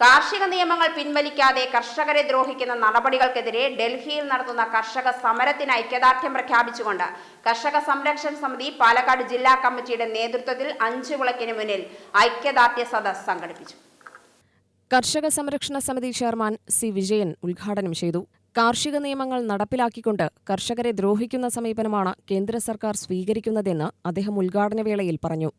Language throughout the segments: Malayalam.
കാർഷിക നിയമങ്ങൾ പിൻവലിക്കാതെ കർഷകരെ ദ്രോഹിക്കുന്ന നടപടികൾക്കെതിരെ ഡൽഹിയിൽ നടത്തുന്ന കർഷക സമരത്തിന് ഐക്യദാർഢ്യം പ്രഖ്യാപിച്ചുകൊണ്ട് കർഷക സംരക്ഷണ സമിതി പാലക്കാട് ജില്ലാ കമ്മിറ്റിയുടെ നേതൃത്വത്തിൽ അഞ്ചു വിളക്കിന് മുന്നിൽ ഐക്യദാർഢ്യ സദസ് സംഘടിപ്പിച്ചു. കർഷക സംരക്ഷണ സമിതി ചെയർമാൻ സി വിജയൻ ഉദ്ഘാടനം ചെയ്തു. കാർഷിക നിയമങ്ങൾ നടപ്പിലാക്കിക്കൊണ്ട് കർഷകരെ ദ്രോഹിക്കുന്ന സമീപനമാണ് കേന്ദ്ര സർക്കാർ സ്വീകരിക്കുന്നതെന്ന് അദ്ദേഹം ഉദ്ഘാടനവേളയിൽ പറഞ്ഞു.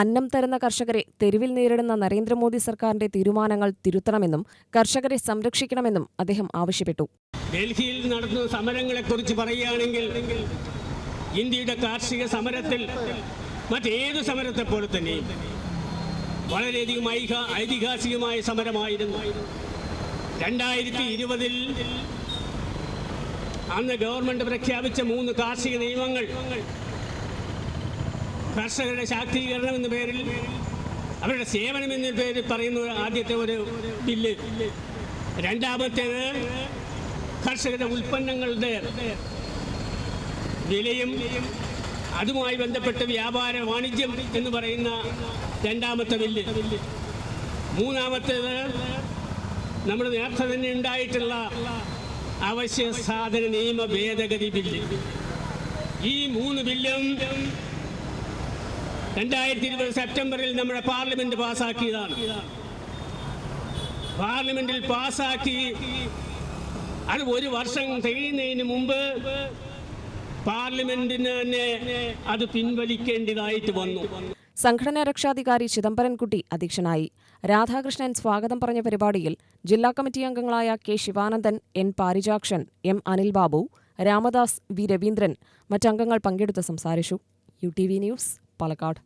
അന്നം തരുന്ന കർഷകരെ തെരുവിൽ നേരിടുന്ന നരേന്ദ്രമോദി സർക്കാരിന്റെ തീരുമാനങ്ങൾ തിരുത്തണമെന്നും കർഷകരെ സംരക്ഷിക്കണമെന്നും അദ്ദേഹം ആവശ്യപ്പെട്ടു. ഡൽഹിയിൽ നടത്തുന്ന സമരങ്ങളെക്കുറിച്ച് പറയുകയാണെങ്കിൽ ഇന്ത്യയുടെ കാർഷിക സമരത്തിൽ മറ്റേത് സമരത്തെ പോലെ തന്നെ വളരെയധികം ഐതിഹാസികമായ സമരമായിരുന്നു. രണ്ടായിരത്തി ഇരുപതിൽ അന്ന് ഗവൺമെന്റ് പ്രഖ്യാപിച്ച മൂന്ന് കാർഷിക നിയമങ്ങൾ. കർഷകരുടെ ശാക്തീകരണം എന്ന പേരിൽ അവരുടെ സേവനം എന്ന പേരിൽ പറയുന്ന ആദ്യത്തെ ഒരു ബില്ല്. രണ്ടാമത്തേത് കർഷകരുടെ ഉൽപ്പന്നങ്ങളുടെ വിലയും അതുമായി ബന്ധപ്പെട്ട വ്യാപാര വാണിജ്യം എന്ന് പറയുന്ന രണ്ടാമത്തെ ബില്ല്. മൂന്നാമത്തേത് നമ്മൾ നേരത്തെ തന്നെ ഉണ്ടായിട്ടുള്ള അവശ്യ സാധന നിയമ ഭേദഗതി ബില്ല് ഈ മൂന്ന് ബില്ലും രണ്ടായിരത്തി ഇരുപത് സെപ്റ്റംബറിൽ നമ്മുടെ പാർലമെന്റ് പാസാക്കിയതാണ്. പാർലമെന്റിൽ പാസാക്കി അത് ഒരു വർഷം തികയുന്നതിന് മുമ്പ് പാർലമെന്റിന് തന്നെ അത് പിൻവലിക്കേണ്ടതായിട്ട് വന്നു. സംഘടനാ രക്ഷാധികാരി ചിദംബരൻകുട്ടി അധ്യക്ഷനായി. രാധാകൃഷ്ണൻ സ്വാഗതം പറഞ്ഞ പരിപാടിയിൽ ജില്ലാ കമ്മിറ്റി അംഗങ്ങളായ K Sivanandan N Parijakshan M Anil Babu Ramadas V Raveendran മറ്റംഗങ്ങൾ പങ്കെടുത്ത് സംസാരിച്ചു. U T V news Palakkad.